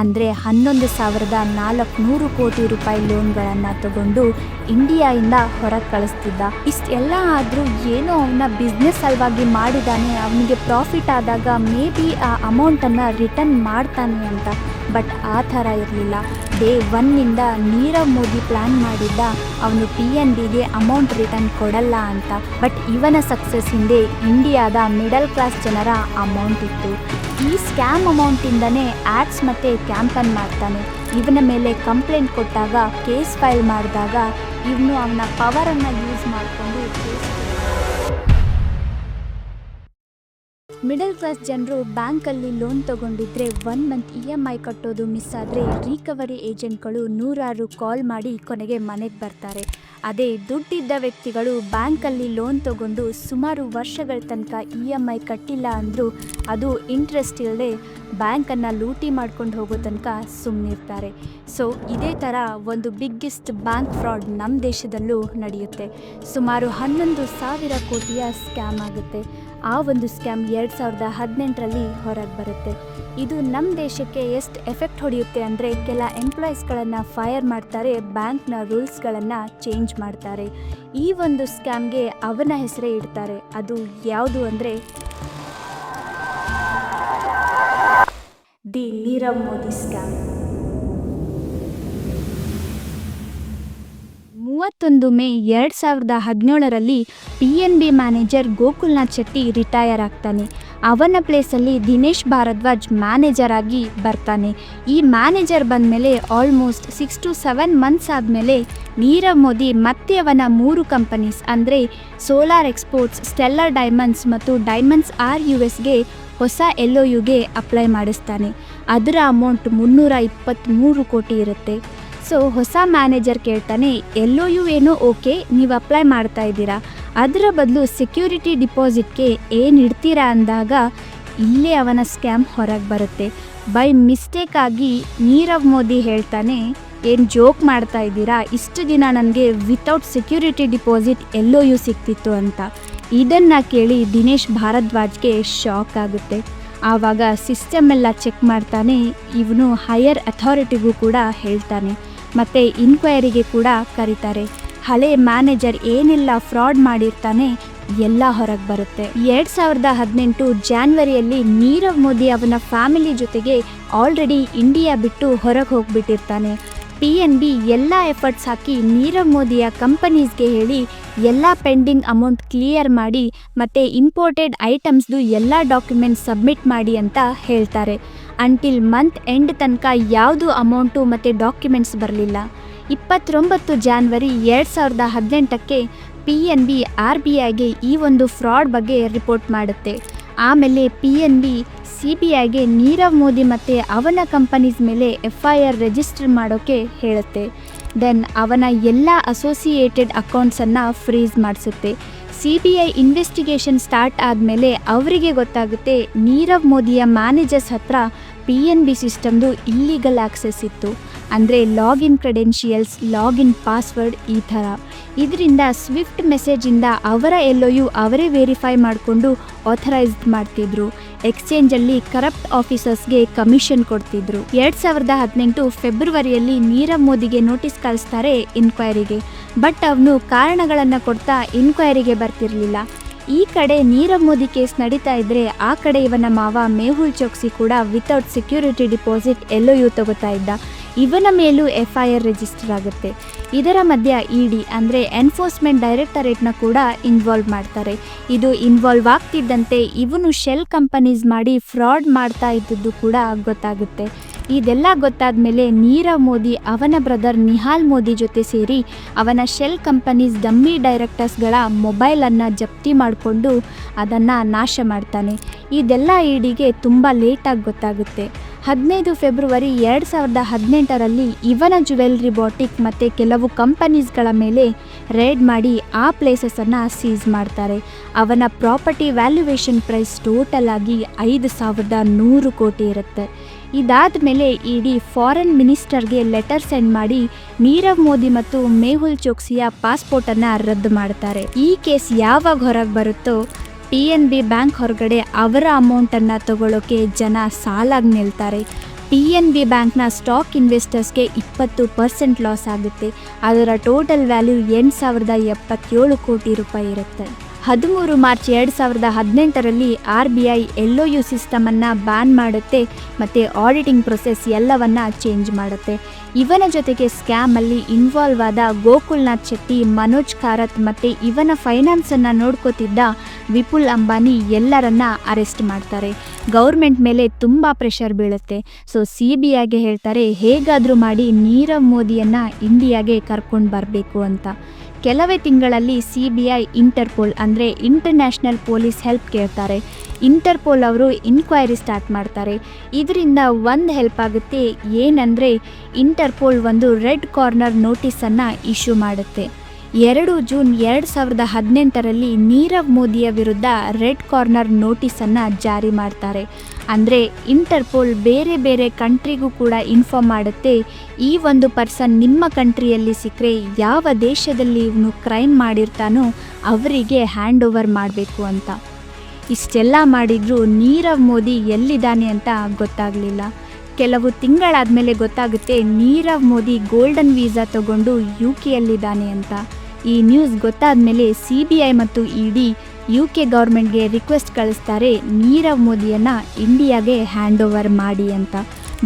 ಅಂದರೆ ಹನ್ನೊಂದು ಸಾವಿರದ ನಾಲ್ಕುನೂರು ಕೋಟಿ ರೂಪಾಯಿ ಲೋನ್ಗಳನ್ನು ತಗೊಂಡು ಇಂಡಿಯಾಯಿಂದ ಹೊರಗೆ ಕಳಿಸ್ತಿದ್ದ. ಇಷ್ಟೆಲ್ಲ ಆದರೂ ಏನೋ ಅವನ ಬಿಸ್ನೆಸ್ ಸಲುವಾಗಿ ಮಾಡಿದ್ದಾನೆ ಅವನಿಗೆ ಪ್ರಾಫಿಟ್ ಆದಾಗ ಮೇ ಬಿ ಆ ಅಮೌಂಟನ್ನು ರಿಟರ್ನ್ ಮಾಡ್ತಾನೆ ಅಂತ. ಬಟ್ ಆ ಥರ ಇರಲಿಲ್ಲ. ಡೇ ಒನ್ನಿಂದ ನೀರವ್ ಮೋದಿ ಪ್ಲ್ಯಾನ್ ಮಾಡಿದ್ದ ಅವನು ಪಿ ಎನ್ ಬಿಗೆ ಅಮೌಂಟ್ ರಿಟರ್ನ್ ಕೊಡಲ್ಲ ಅಂತ. ಬಟ್ ಇವನ ಸಕ್ಸಸ್ ಹಿಂದೆ ಇಂಡಿಯಾದ ಮಿಡಲ್ ಕ್ಲಾಸ್ ಜನರ ಅಮೌಂಟ್ ಇತ್ತು. ಈ ಸ್ಕ್ಯಾಮ್ ಅಮೌಂಟಿಂದನೇ ಆ್ಯಡ್ಸ್ ಮತ್ತು ಕ್ಯಾಂಪನ್ ಮಾಡ್ತಾನೆ. ಇವನ ಮೇಲೆ ಕಂಪ್ಲೇಂಟ್ ಕೊಟ್ಟಾಗ ಕೇಸ್ ಫೈಲ್ ಮಾಡಿದಾಗ ಇವನು ಅವನ ಪವರನ್ನು ಯೂಸ್ ಮಾಡಿಕೊಂಡು ಕೇಸ್ ಮಿಡಲ್ ಕ್ಲಾಸ್ ಜನರು ಬ್ಯಾಂಕಲ್ಲಿ loan ತಗೊಂಡಿದ್ರೆ one month E M I ಕಟ್ಟೋದು ಮಿಸ್ ಆದರೆ ರಿಕವರಿ ಏಜೆಂಟ್ಗಳು ನೂರಾರು ಕಾಲ್ ಮಾಡಿ ಕೊನೆಗೆ ಮನೆಗೆ ಬರ್ತಾರೆ. ಅದೇ ದುಡ್ಡಿದ್ದ ವ್ಯಕ್ತಿಗಳು ಬ್ಯಾಂಕಲ್ಲಿ ಲೋನ್ ತಗೊಂಡು ಸುಮಾರು ವರ್ಷಗಳ ತನಕ ಇ ಎಂ ಐ ಕಟ್ಟಿಲ್ಲ ಅಂದರೂ ಅದು ಇಂಟ್ರೆಸ್ಟ್ ಇಲ್ಲದೆ ಬ್ಯಾಂಕನ್ನು ಲೂಟಿ ಮಾಡ್ಕೊಂಡು ಹೋಗೋ ತನಕ ಸುಮ್ಮನಿರ್ತಾರೆ ಸೊ, ಇದೇ ಥರ ಒಂದು ಬಿಗ್ಗೆಸ್ಟ್ ಬ್ಯಾಂಕ್ ಫ್ರಾಡ್ ನಮ್ಮ ದೇಶದಲ್ಲೂ ನಡೆಯುತ್ತೆ. ಸುಮಾರು ಹನ್ನೊಂದು ಸಾವಿರ ಕೋಟಿಯ ಸ್ಕ್ಯಾಮ್ ಆಗುತ್ತೆ. ಆ ಒಂದು ಸ್ಕ್ಯಾಮ್ ಎರಡು ಸಾವಿರದ ಹದಿನೆಂಟರಲ್ಲಿ ಹೊರಗೆ ಬರುತ್ತೆ. ಇದು ನಮ್ಮ ದೇಶಕ್ಕೆ ಎಷ್ಟು ಎಫೆಕ್ಟ್ ಹೊಡೆಯುತ್ತೆ ಅಂದರೆ ಕೆಲ ಎಂಪ್ಲಾಯೀಸ್ಗಳನ್ನು ಫೈರ್ ಮಾಡ್ತಾರೆ, ಬ್ಯಾಂಕ್ನ ರೂಲ್ಸ್ಗಳನ್ನು ಚೇಂಜ್ ಮಾಡ್ತಾರೆ. ಈ ಒಂದು ಸ್ಕ್ಯಾಮ್ಗೆ ಅವನ ಹೆಸರೇ ಇಡ್ತಾರೆ. ಅದು ಯಾವುದು ಅಂದರೆ ದಿ ನೀರವ್ ಮೋದಿ ಸ್ಕ್ಯಾಮ್. ಮೂವತ್ತೊಂದು ಮೇ ಎರಡು ಸಾವಿರದ ಹದಿನೇಳರಲ್ಲಿ P N B manager Gokulnath Shetty retire ಆಗ್ತಾನೆ. ಅವನ ಪ್ಲೇಸಲ್ಲಿ ದಿನೇಶ್ ಭಾರದ್ವಾಜ್ ಮ್ಯಾನೇಜರ್ ಆಗಿ ಬರ್ತಾನೆ. ಈ ಮ್ಯಾನೇಜರ್ ಬಂದಮೇಲೆ almost six to seven months ಆದಮೇಲೆ ನೀರವ್ ಮೋದಿ ಮತ್ತೆ ಅವನ ಮೂರು ಕಂಪನೀಸ್ ಅಂದರೆ ಸೋಲಾರ್ ಎಕ್ಸ್ಪೋರ್ಟ್ಸ್ ಸ್ಟೆಲ್ಲರ್ ಡೈಮಂಡ್ಸ್ ಮತ್ತು ಡೈಮಂಡ್ಸ್ ಆರ್ ಯು ಎಸ್ಗೆ ಹೊಸ ಎಲ್ ಒ ಯುಗೆ ಅಪ್ಲೈ ಮಾಡಿಸ್ತಾನೆ. ಅದರ ಅಮೌಂಟ್ ಮುನ್ನೂರ ಇಪ್ಪತ್ತ್ಮೂರು ಕೋಟಿ ಇರುತ್ತೆ. ಸೊ ಹೊಸ ಮ್ಯಾನೇಜರ್ ಕೇಳ್ತಾನೆ ಎಲ್ಲೋ ಯು ಏನೋ ಓಕೆ, ನೀವು ಅಪ್ಲೈ ಮಾಡ್ತಾ ಇದ್ದೀರಾ? ಅದರ ಬದಲು ಸೆಕ್ಯೂರಿಟಿ ಡಿಪಾಸಿಟ್ಗೆ ಏನು ಇಡ್ತೀರಾ? ಅಂದಾಗ, ಇಲ್ಲೇ ಅವನ ಸ್ಕ್ಯಾಮ್ ಹೊರಗೆ ಬರುತ್ತೆ. ಬೈ ಮಿಸ್ಟೇಕ್ ಆಗಿ ನೀರವ್ ಮೋದಿ ಹೇಳ್ತಾನೆ, ಏನು ಜೋಕ್ ಮಾಡ್ತಾ ಇದ್ದೀರಾ? ಇಷ್ಟು ದಿನ ನನಗೆ without security deposit L O U ಸಿಕ್ತಿತ್ತು ಅಂತ. ಇದನ್ನು ಕೇಳಿ ದಿನೇಶ್ ಭಾರದ್ವಾಜ್ಗೆ ಶಾಕ್ ಆಗುತ್ತೆ. ಆವಾಗ ಸಿಸ್ಟಮ್ ಎಲ್ಲ ಚೆಕ್ ಮಾಡ್ತಾನೆ, ಇವನು ಹೈಯರ್ ಅಥಾರಿಟಿಗೂ ಕೂಡ ಹೇಳ್ತಾನೆ ಮತ್ತು ಇನ್ಕ್ವೈರಿಗೆ ಕೂಡ ಕರೀತಾರೆ. ಹಳೆ ಮ್ಯಾನೇಜರ್ ಏನೆಲ್ಲ ಫ್ರಾಡ್ ಮಾಡಿರ್ತಾನೆ ಎಲ್ಲ ಹೊರಗೆ ಬರುತ್ತೆ. ಎರಡು ಸಾವಿರದ ಹದಿನೆಂಟು ಜಾನ್ವರಿಯಲ್ಲಿ ನೀರವ್ ಮೋದಿ ಅವನ ಫ್ಯಾಮಿಲಿ ಜೊತೆಗೆ ಆಲ್ರೆಡಿ ಇಂಡಿಯಾ ಬಿಟ್ಟು ಹೊರಗೆ ಹೋಗ್ಬಿಟ್ಟಿರ್ತಾನೆ. ಪಿ ಎನ್ ಬಿ ಎಲ್ಲ ಎಫರ್ಟ್ಸ್ ಹಾಕಿ ನೀರವ್ ಮೋದಿಯ ಕಂಪನೀಸ್ಗೆ ಹೇಳಿ ಎಲ್ಲ ಪೆಂಡಿಂಗ್ ಅಮೌಂಟ್ ಕ್ಲಿಯರ್ ಮಾಡಿ ಮತ್ತು ಇಂಪೋರ್ಟೆಡ್ ಐಟಮ್ಸ್ದು ಎಲ್ಲ ಡಾಕ್ಯುಮೆಂಟ್ಸ್ ಸಬ್ಮಿಟ್ ಮಾಡಿ ಅಂತ ಹೇಳ್ತಾರೆ. ಅಂಟಿಲ್ ಮಂತ್ ಎಂಡ್ ತನಕ ಯಾವುದು ಅಮೌಂಟು ಮತ್ತು ಡಾಕ್ಯುಮೆಂಟ್ಸ್ ಬರಲಿಲ್ಲ. ಇಪ್ಪತ್ತೊಂಬತ್ತು ಜಾನ್ವರಿ ಎರಡು ಸಾವಿರದ ಹದಿನೆಂಟಕ್ಕೆ P N B R B ಐಗೆ ಈ ಒಂದು ಫ್ರಾಡ್ ಬಗ್ಗೆ ರಿಪೋರ್ಟ್ ಮಾಡುತ್ತೆ. ಆಮೇಲೆ P N B C B ಐಗೆ Nirav Modi ಮತ್ತು ಅವನ ಕಂಪನೀಸ್ ಮೇಲೆ ಎಫ್ ಐ ಆರ್ ರಿಜಿಸ್ಟರ್ ಮಾಡೋಕ್ಕೆ ಹೇಳುತ್ತೆ. ದೆನ್ ಅವನ ಎಲ್ಲ ಅಸೋಸಿಯೇಟೆಡ್ ಅಕೌಂಟ್ಸನ್ನು freeze ಮಾಡಿಸುತ್ತೆ. C B I investigation start ಆದಮೇಲೆ ಅವರಿಗೆ ಗೊತ್ತಾಗುತ್ತೆ, ನೀರವ್ ಮೋದಿಯ ಮ್ಯಾನೇಜರ್ಸ್ ಹತ್ರ ಪಿ ಎನ್ ಬಿ ಸಿಸ್ಟಮ್ದು ಇಲ್ಲೀಗಲ್ ಆಕ್ಸೆಸ್ ಇತ್ತು. ಅಂದರೆ ಲಾಗಿನ್ ಕ್ರೆಡೆನ್ಷಿಯಲ್ಸ್, ಲಾಗಿನ್ ಪಾಸ್ವರ್ಡ್ ಈ ಥರ. ಇದರಿಂದ ಸ್ವಿಫ್ಟ್ ಮೆಸೇಜಿಂದ ಅವರ ಎಲ್ಲೋಯು ಅವರೇ ವೆರಿಫೈ ಮಾಡಿಕೊಂಡು ಆಥರೈಸ್ಡ್ ಮಾಡ್ತಿದ್ರು. ಎಕ್ಸ್ಚೇಂಜಲ್ಲಿ ಕರಪ್ಟ್ ಆಫೀಸರ್ಸ್ಗೆ ಕಮಿಷನ್ ಕೊಡ್ತಿದ್ರು. ಎರಡು ಸಾವಿರದ ಹದಿನೆಂಟು ಫೆಬ್ರವರಿಯಲ್ಲಿ ನೀರವ್ ಮೋದಿಗೆ ನೋಟಿಸ್ ಕಳಿಸ್ತಾರೆ ಇನ್ಕ್ವೈರಿಗೆ. ಬಟ್ ಅವನು ಕಾರಣಗಳನ್ನು ಕೊಡ್ತಾ ಇನ್ಕ್ವೈರಿಗೆ ಬರ್ತಿರಲಿಲ್ಲ. ಈ ಕಡೆ ನೀರವ್ ಮೋದಿ ಕೇಸ್ ನಡೀತಾ ಇದ್ರೆ ಆ ಕಡೆ ಇವನ ಮಾವ ಮೇಹುಲ್ ಚೋಕ್ಸಿ ಕೂಡ without security deposit L O U ತಗೋತಾ ಇದ್ದ. ಇವನ ಮೇಲೂ ಎಫ್ ಐ ರಿಜಿಸ್ಟರ್ ಆಗುತ್ತೆ. ಇದರ ಮಧ್ಯ ಇ ಡಿ ಅಂದರೆ ಎನ್ಫೋರ್ಸ್ಮೆಂಟ್ ಡೈರೆಕ್ಟರೇಟ್ನ ಕೂಡ ಇನ್ವಾಲ್ವ್ ಮಾಡ್ತಾರೆ. ಇದು ಇನ್ವಾಲ್ವ್ ಆಗ್ತಿದ್ದಂತೆ ಇವನು ಶೆಲ್ ಕಂಪನೀಸ್ ಮಾಡಿ ಫ್ರಾಡ್ ಮಾಡ್ತಾ ಇದ್ದದ್ದು ಕೂಡ ಗೊತ್ತಾಗುತ್ತೆ. ಇದೆಲ್ಲ ಗೊತ್ತಾದ ಮೇಲೆ ನೀರವ್ ಮೋದಿ, ಅವನ ಬ್ರದರ್ ನಿಹಾಲ್ ಮೋದಿ ಜೊತೆ ಸೇರಿ ಅವನ ಶೆಲ್ ಕಂಪನೀಸ್ ಡಮ್ಮಿ ಡೈರೆಕ್ಟರ್ಸ್ಗಳ ಮೊಬೈಲನ್ನು ಜಪ್ತಿ ಮಾಡಿಕೊಂಡು ಅದನ್ನು ನಾಶ ಮಾಡ್ತಾನೆ. ಇದೆಲ್ಲ ಇಡಿಗೆ ತುಂಬ ಲೇಟಾಗಿ ಗೊತ್ತಾಗುತ್ತೆ. ಹದಿನೈದು ಫೆಬ್ರವರಿ ಎರಡು ಸಾವಿರದ ಹದಿನೆಂಟರಲ್ಲಿ ಇವನ ಜುವೆಲ್ರಿ ಬಾಟಿಕ್ ಮತ್ತು ಕೆಲವು ಕಂಪನೀಸ್ಗಳ ಮೇಲೆ ರೇಡ್ ಮಾಡಿ ಆ ಪ್ಲೇಸಸ್ಸನ್ನು ಸೀಸ್ ಮಾಡ್ತಾರೆ. ಅವನ ಪ್ರಾಪರ್ಟಿ ವ್ಯಾಲ್ಯುವೇಷನ್ ಪ್ರೈಸ್ ಟೋಟಲ್ ಆಗಿ ಐದು ಸಾವಿರದ ನೂರು ಕೋಟಿ ಇರುತ್ತೆ. ಇದಾದ ಮೇಲೆ ಇಡೀ ಫಾರಿನ್ ಮಿನಿಸ್ಟರ್ಗೆ ಲೆಟರ್ ಸೆಂಡ್ ಮಾಡಿ ನೀರವ್ ಮೋದಿ ಮತ್ತು ಮೇಹುಲ್ ಚೋಕ್ಸಿಯ ಪಾಸ್ಪೋರ್ಟನ್ನು ರದ್ದು ಮಾಡ್ತಾರೆ. ಈ ಕೇಸ್ ಯಾವಾಗ ಹೊರಗೆ ಬರುತ್ತೋ ಪಿ ಎನ್ ಬಿ ಬ್ಯಾಂಕ್ ಹೊರಗಡೆ ಅವರ ಅಮೌಂಟನ್ನು ತಗೊಳ್ಳೋಕ್ಕೆ ಜನ ಸಾಲಾಗಿ ನಿಲ್ತಾರೆ. ಪಿ ಎನ್ ಬಿ ಬ್ಯಾಂಕ್ನ ಸ್ಟಾಕ್ ಇನ್ವೆಸ್ಟರ್ಸ್ಗೆ ಇಪ್ಪತ್ತು ಪರ್ಸೆಂಟ್ ಲಾಸ್ ಆಗುತ್ತೆ. ಅದರ ಟೋಟಲ್ ವ್ಯಾಲ್ಯೂ ಎಂಟು ಸಾವಿರದ ಎಪ್ಪತ್ತೇಳು ಕೋಟಿ ರೂಪಾಯಿ ಇರುತ್ತೆ. ಹದಿಮೂರು ಮಾರ್ಚ್ ಎರಡು ಸಾವಿರದ ಹದಿನೆಂಟರಲ್ಲಿ R B I L O U ಸಿಸ್ಟಮನ್ನು ban ಮಾಡುತ್ತೆ ಮತ್ತು ಆಡಿಟಿಂಗ್ ಪ್ರೊಸೆಸ್ ಎಲ್ಲವನ್ನ ಚೇಂಜ್ ಮಾಡುತ್ತೆ. ಇವನ ಜೊತೆಗೆ ಸ್ಕ್ಯಾಮಲ್ಲಿ ಇನ್ವಾಲ್ವ್ ಆದ ಗೋಕುಲ್ನಾಥ್ ಶೆಟ್ಟಿ, ಮನೋಜ್ ಕಾರತ್ ಮತ್ತು ಇವನ ಫೈನಾನ್ಸನ್ನು ನೋಡ್ಕೋತಿದ್ದ ವಿಪುಲ್ ಅಂಬಾನಿ ಎಲ್ಲರನ್ನ ಅರೆಸ್ಟ್ ಮಾಡ್ತಾರೆ. ಗೌರ್ಮೆಂಟ್ ಮೇಲೆ ತುಂಬ ಪ್ರೆಷರ್ ಬೀಳುತ್ತೆ. ಸೊ ಸಿ ಬಿ ಐಗೆ ಹೇಳ್ತಾರೆ, ಹೇಗಾದರೂ ಮಾಡಿ ನೀರವ್ ಮೋದಿಯನ್ನು ಇಂಡಿಯಾಗೆ ಕರ್ಕೊಂಡು ಬರಬೇಕು ಅಂತ. ಕೆಲವೇ ತಿಂಗಳಲ್ಲಿ ಸಿ ಬಿ ಐ, ಇಂಟರ್ಪೋಲ್ ಅಂದರೆ ಇಂಟರ್ನ್ಯಾಷನಲ್ ಪೊಲೀಸ್ ಹೆಲ್ಪ್ ಕೇಳ್ತಾರೆ. ಇಂಟರ್ಪೋಲ್ ಅವರು ಇನ್ಕ್ವೈರಿ ಸ್ಟಾರ್ಟ್ ಮಾಡ್ತಾರೆ. ಇದರಿಂದ ಒಂದು ಹೆಲ್ಪ್ ಆಗುತ್ತೆ. ಏನಂದರೆ ಇಂಟರ್ಪೋಲ್ ಒಂದು ರೆಡ್ ಕಾರ್ನರ್ ನೋಟಿಸನ್ನು ಇಶ್ಯೂ ಮಾಡುತ್ತೆ. ಎರಡು ಜೂನ್ ಎರಡು ಸಾವಿರದ ಹದಿನೆಂಟರಲ್ಲಿ ನೀರವ್ ಮೋದಿಯ ವಿರುದ್ಧ ರೆಡ್ ಕಾರ್ನರ್ ನೋಟಿಸನ್ನು ಜಾರಿ ಮಾಡ್ತಾರೆ. ಅಂದರೆ ಇಂಟರ್ಪೋಲ್ ಬೇರೆ ಬೇರೆ ಕಂಟ್ರಿಗೂ ಕೂಡ ಇನ್ಫಾರ್ಮ್ ಮಾಡುತ್ತೆ, ಈ ಒಂದು ಪರ್ಸನ್ ನಿಮ್ಮ ಕಂಟ್ರಿಯಲ್ಲಿ ಸಿಕ್ಕರೆ ಯಾವ ದೇಶದಲ್ಲಿ ಇವನು ಕ್ರೈಮ್ ಮಾಡಿರ್ತಾನೋ ಅವರಿಗೆ ಹ್ಯಾಂಡ್ ಓವರ್ ಮಾಡಬೇಕು ಅಂತ. ಇಷ್ಟೆಲ್ಲ ಮಾಡಿದರೂ ನೀರವ್ ಮೋದಿ ಎಲ್ಲಿದ್ದಾನೆ ಅಂತ ಗೊತ್ತಾಗಲಿಲ್ಲ. ಕೆಲವು ತಿಂಗಳಾದಮೇಲೆ ಗೊತ್ತಾಗುತ್ತೆ, ನೀರವ್ ಮೋದಿ ಗೋಲ್ಡನ್ ವೀಸಾ ತಗೊಂಡು ಯು ಕೆಯಲ್ಲಿದ್ದಾನೆ ಅಂತ. ಈ ನ್ಯೂಸ್ ಗೊತ್ತಾದ ಸಿ ಬಿ ಐ ಮತ್ತು ಇ ಡಿ ಯು ಕೆ ಗೌರ್ಮೆಂಟ್ಗೆ ರಿಕ್ವೆಸ್ಟ್ ಕಳಿಸ್ತಾರೆ, ನೀರವ್ ಮೋದಿಯನ್ನು ಇಂಡಿಯಾಗೆ ಹ್ಯಾಂಡ್ ಓವರ್ ಮಾಡಿ ಅಂತ.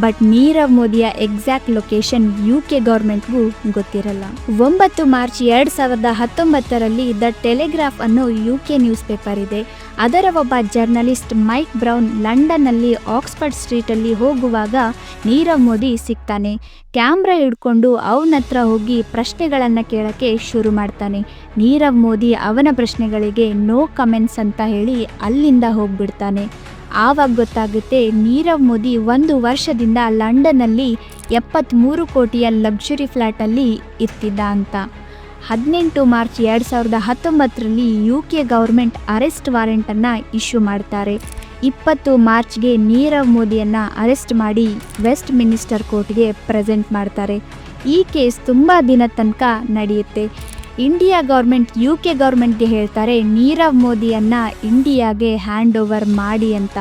ಬಟ್ ನೀರವ್ ಮೋದಿಯ ಎಕ್ಸಾಕ್ಟ್ ಲೊಕೇಶನ್ ಯು ಕೆ ಗೌರ್ಮೆಂಟ್ಗೂ ಗೊತ್ತಿರಲ್ಲ. ಒಂಬತ್ತು ಮಾರ್ಚ್ ಎರಡು ಸಾವಿರದ ಹತ್ತೊಂಬತ್ತರಲ್ಲಿ ದ ಟೆಲಿಗ್ರಾಫ್ ಅನ್ನೋ ಯು ಕೆ ನ್ಯೂಸ್ ಪೇಪರ್ ಇದೆ. ಅದರ ಒಬ್ಬ ಜರ್ನಲಿಸ್ಟ್ ಮೈಕ್ ಬ್ರೌನ್ ಲಂಡನ್ನಲ್ಲಿ ಆಕ್ಸ್ಫರ್ಡ್ ಸ್ಟ್ರೀಟಲ್ಲಿ ಹೋಗುವಾಗ ನೀರವ್ ಮೋದಿ ಸಿಗ್ತಾನೆ. ಕ್ಯಾಮ್ರಾ ಹಿಡ್ಕೊಂಡು ಅವನ ಹತ್ರ ಹೋಗಿ ಪ್ರಶ್ನೆಗಳನ್ನು ಕೇಳೋಕ್ಕೆ ಶುರು ಮಾಡ್ತಾನೆ. ನೀರವ್ ಮೋದಿ ಅವನ ಪ್ರಶ್ನೆಗಳಿಗೆ ನೋ ಕಮೆಂಟ್ಸ್ ಅಂತ ಹೇಳಿ ಅಲ್ಲಿಂದ ಹೋಗ್ಬಿಡ್ತಾನೆ. ಆವಾಗ ಗೊತ್ತಾಗುತ್ತೆ ನೀರವ್ ಮೋದಿ ಒಂದು ವರ್ಷದಿಂದ ಲಂಡನ್ನಲ್ಲಿ ಎಪ್ಪತ್ತ್ಮೂರು ಕೋಟಿಯ ಲಕ್ಸುರಿ ಫ್ಲ್ಯಾಟಲ್ಲಿ ಇರ್ತಿದ್ದ ಅಂತ. ಹದಿನೆಂಟು ಮಾರ್ಚ್ ಎರಡು ಸಾವಿರದ ಹತ್ತೊಂಬತ್ತರಲ್ಲಿ ಯು ಕೆ ಗೌರ್ಮೆಂಟ್ ಅರೆಸ್ಟ್ ವಾರೆಂಟನ್ನು ಇಶ್ಯೂ ಮಾಡ್ತಾರೆ. ಇಪ್ಪತ್ತು ಮಾರ್ಚ್ಗೆ ನೀರವ್ ಮೋದಿಯನ್ನು ಅರೆಸ್ಟ್ ಮಾಡಿ ವೆಸ್ಟ್ ಮಿನಿಸ್ಟರ್ ಕೋರ್ಟ್ಗೆ ಪ್ರೆಸೆಂಟ್ ಮಾಡ್ತಾರೆ. ಈ ಕೇಸ್ ತುಂಬ ದಿನ ತನಕ ನಡೆಯುತ್ತೆ. ಇಂಡಿಯಾ ಗೌರ್ಮೆಂಟ್ ಯು ಕೆ ಗೌರ್ಮೆಂಟ್ಗೆ ಹೇಳ್ತಾರೆ, ನೀರವ್ ಮೋದಿಯನ್ನು ಇಂಡಿಯಾಗೆ ಹ್ಯಾಂಡ್ ಓವರ್ ಮಾಡಿ ಅಂತ.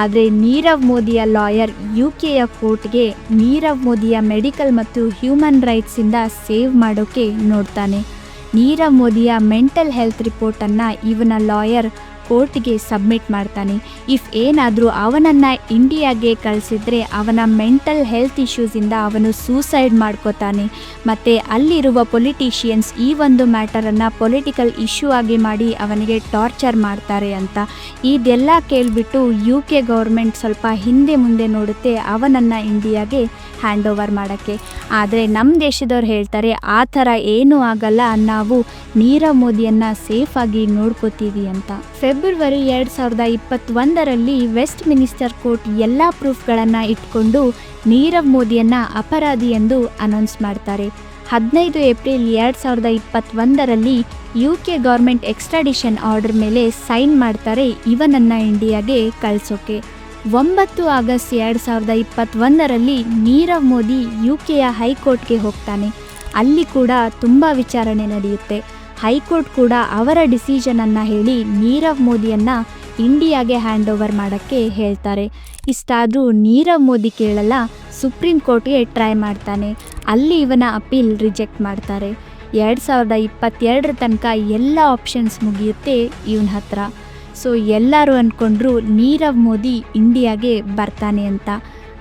ಆದರೆ ನೀರವ್ ಮೋದಿಯ ಲಾಯರ್ ಯು ಕೆಯ ಕೋರ್ಟ್ಗೆ ನೀರವ್ ಮೋದಿಯ ಮೆಡಿಕಲ್ ಮತ್ತು ಹ್ಯೂಮನ್ ರೈಟ್ಸಿಂದ ಸೇವ್ ಮಾಡೋಕ್ಕೆ ನೋಡ್ತಾನೆ. ನೀರವ್ ಮೋದಿಯ ಮೆಂಟಲ್ ಹೆಲ್ತ್ ರಿಪೋರ್ಟನ್ನು ಇವನ ಲಾಯರ್ ಕೋರ್ಟ್ಗೆ ಸಬ್ಮಿಟ್ ಮಾಡ್ತಾನೆ. ಇಫ್ ಏನಾದರೂ ಅವನನ್ನು ಇಂಡಿಯಾಗೆ ಕಳಿಸಿದ್ರೆ ಅವನ ಮೆಂಟಲ್ ಹೆಲ್ತ್ ಇಶ್ಯೂಸಿಂದ ಅವನು ಸೂಸೈಡ್ ಮಾಡ್ಕೋತಾನೆ. ಮತ್ತು ಅಲ್ಲಿರುವ ಪೊಲಿಟಿಷಿಯನ್ಸ್ ಈ ಒಂದು ಮ್ಯಾಟರನ್ನು ಪೊಲಿಟಿಕಲ್ ಇಶ್ಯೂ ಆಗಿ ಮಾಡಿ ಅವನಿಗೆ ಟಾರ್ಚರ್ ಮಾಡ್ತಾರೆ ಅಂತ. ಇದೆಲ್ಲ ಕೇಳಿಬಿಟ್ಟು ಯು ಕೆ ಗೌರ್ಮೆಂಟ್ ಸ್ವಲ್ಪ ಹಿಂದೆ ಮುಂದೆ ನೋಡುತ್ತೆ ಅವನನ್ನು ಇಂಡಿಯಾಗೆ ಹ್ಯಾಂಡ್ ಓವರ್ ಮಾಡೋಕ್ಕೆ. ಆದರೆ ನಮ್ಮ ದೇಶದವ್ರು ಹೇಳ್ತಾರೆ, ಆ ಥರ ಏನೂ ಆಗಲ್ಲ, ನಾವು ನೀರವ್ ಮೋದಿಯನ್ನು ಸೇಫಾಗಿ ನೋಡ್ಕೋತೀವಿ ಅಂತ. ಫೆಬ್ರವರಿ ಎರಡು ಸಾವಿರದ ಇಪ್ಪತ್ತೊಂದರಲ್ಲಿ ವೆಸ್ಟ್ ಮಿನಿಸ್ಟರ್ ಕೋರ್ಟ್ ಎಲ್ಲ ಪ್ರೂಫ್ಗಳನ್ನು ಇಟ್ಕೊಂಡು ನೀರವ್ ಮೋದಿಯನ್ನು ಅಪರಾಧಿ ಎಂದು ಅನೌನ್ಸ್ ಮಾಡ್ತಾರೆ. ಹದಿನೈದು ಏಪ್ರಿಲ್ ಎರಡು ಸಾವಿರದ ಇಪ್ಪತ್ತೊಂದರಲ್ಲಿ U K government extradition order ಮೇಲೆ ಸೈನ್ ಮಾಡ್ತಾರೆ ಇವನನ್ನು ಇಂಡಿಯಾಗೆ ಕಳಿಸೋಕೆ. ಒಂಬತ್ತು ಆಗಸ್ಟ್ ಎರಡು ಸಾವಿರದ ಇಪ್ಪತ್ತೊಂದರಲ್ಲಿ ನೀರವ್ ಮೋದಿ ಯು ಕೆಯ ಹೈಕೋರ್ಟ್ಗೆ ಹೋಗ್ತಾನೆ. ಅಲ್ಲಿ ಕೂಡ ತುಂಬ ವಿಚಾರಣೆ ನಡೆಯುತ್ತೆ. ಹೈಕೋರ್ಟ್ ಕೂಡ ಅವರ ಡಿಸಿಷನನ್ನು ಹೇಳಿ ನೀರವ್ ಮೋದಿಯನ್ನು ಇಂಡಿಯಾಗೆ ಹ್ಯಾಂಡ್ ಓವರ್ ಮಾಡೋಕ್ಕೆ ಹೇಳ್ತಾರೆ. ಇಷ್ಟಾದರೂ ನೀರವ್ ಮೋದಿ ಕೇಳಲ್ಲ, ಸುಪ್ರೀಂ ಕೋರ್ಟ್ಗೆ ಟ್ರೈ ಮಾಡ್ತಾನೆ. ಅಲ್ಲಿ ಇವನ ಅಪೀಲ್ ರಿಜೆಕ್ಟ್ ಮಾಡ್ತಾರೆ. ಎರಡು ಸಾವಿರದ ಇಪ್ಪತ್ತೆರಡರ ತನಕ ಎಲ್ಲ ಆಪ್ಷನ್ಸ್ ಮುಗಿಯುತ್ತೆ ಇವನ ಹತ್ರ. ಸೊ ಎಲ್ಲರೂ ಅಂದ್ಕೊಂಡ್ರು ನೀರವ್ ಮೋದಿ ಇಂಡಿಯಾಗೆ ಬರ್ತಾನೆ ಅಂತ.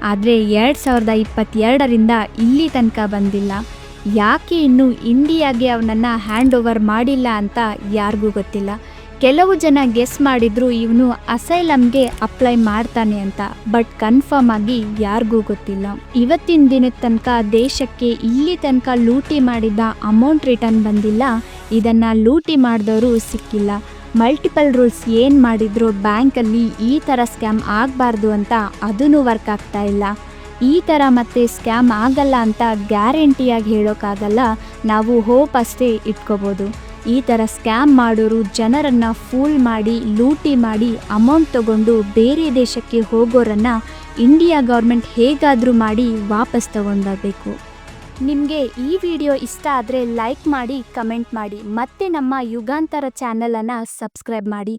ಆದರೆ ಎರಡು ಸಾವಿರದ ಇಪ್ಪತ್ತೆರಡರಿಂದ ಇಲ್ಲಿ ತನಕ ಬಂದಿಲ್ಲ. ಯಾಕೆ ಇನ್ನೂ ಇಂಡಿಯಾಗೆ ಅವನನ್ನು ಹ್ಯಾಂಡ್ ಓವರ್ ಮಾಡಿಲ್ಲ ಅಂತ ಯಾರಿಗೂ ಗೊತ್ತಿಲ್ಲ. ಕೆಲವು ಜನ ಗೆಸ್ ಮಾಡಿದ್ರು ಇವನು ಅಸೈಲಮ್ಗೆ ಅಪ್ಲೈ ಮಾಡ್ತಾನೆ ಅಂತ, ಬಟ್ ಕನ್ಫರ್ಮ್ ಆಗಿ ಯಾರಿಗೂ ಗೊತ್ತಿಲ್ಲ. ಇವತ್ತಿನ ದಿನದ ತನಕ ದೇಶಕ್ಕೆ ಇಲ್ಲಿ ತನಕ ಲೂಟಿ ಮಾಡಿದ ಅಮೌಂಟ್ ರಿಟರ್ನ್ ಬಂದಿಲ್ಲ, ಇದನ್ನು ಲೂಟಿ ಮಾಡಿದವರು ಸಿಕ್ಕಿಲ್ಲ. ಮಲ್ಟಿಪಲ್ ರೂಲ್ಸ್ ಏನು ಮಾಡಿದ್ರು ಬ್ಯಾಂಕಲ್ಲಿ ಈ ಥರ ಸ್ಕ್ಯಾಮ್ ಆಗಬಾರ್ದು ಅಂತ ಅದೂ ವರ್ಕ್ ಆಗ್ತಾ ಇಲ್ಲ. ಈ ಥರ ಮತ್ತೆ ಸ್ಕ್ಯಾಮ್ ಆಗಲ್ಲ ಅಂತ ಗ್ಯಾರಂಟಿಯಾಗಿ ಹೇಳೋಕ್ಕಾಗಲ್ಲ ನಾವು ಹೋಪ್ ಅಷ್ಟೇ ಇಟ್ಕೋಬೋದು. ಈ ಥರ ಸ್ಕ್ಯಾಮ್ ಮಾಡೋರು ಜನರನ್ನು ಫೂಲ್ ಮಾಡಿ, ಲೂಟಿ ಮಾಡಿ, ಅಮೌಂಟ್ ತಗೊಂಡು ಬೇರೆ ದೇಶಕ್ಕೆ ಹೋಗೋರನ್ನು ಇಂಡಿಯಾ ಗೌರ್ಮೆಂಟ್ ಹೇಗಾದರೂ ಮಾಡಿ ವಾಪಸ್ ತಗೊಂಡ್ಬರ್ಬೇಕು ನಿಮಗೆ ಈ ವಿಡಿಯೋ ಇಷ್ಟ ಆದರೆ ಲೈಕ್ ಮಾಡಿ, ಕಮೆಂಟ್ ಮಾಡಿ, ಮತ್ತೆ ನಮ್ಮ ಯುಗಾಂತರ ಚಾನಲನ್ನು ಸಬ್ಸ್ಕ್ರೈಬ್ ಮಾಡಿ.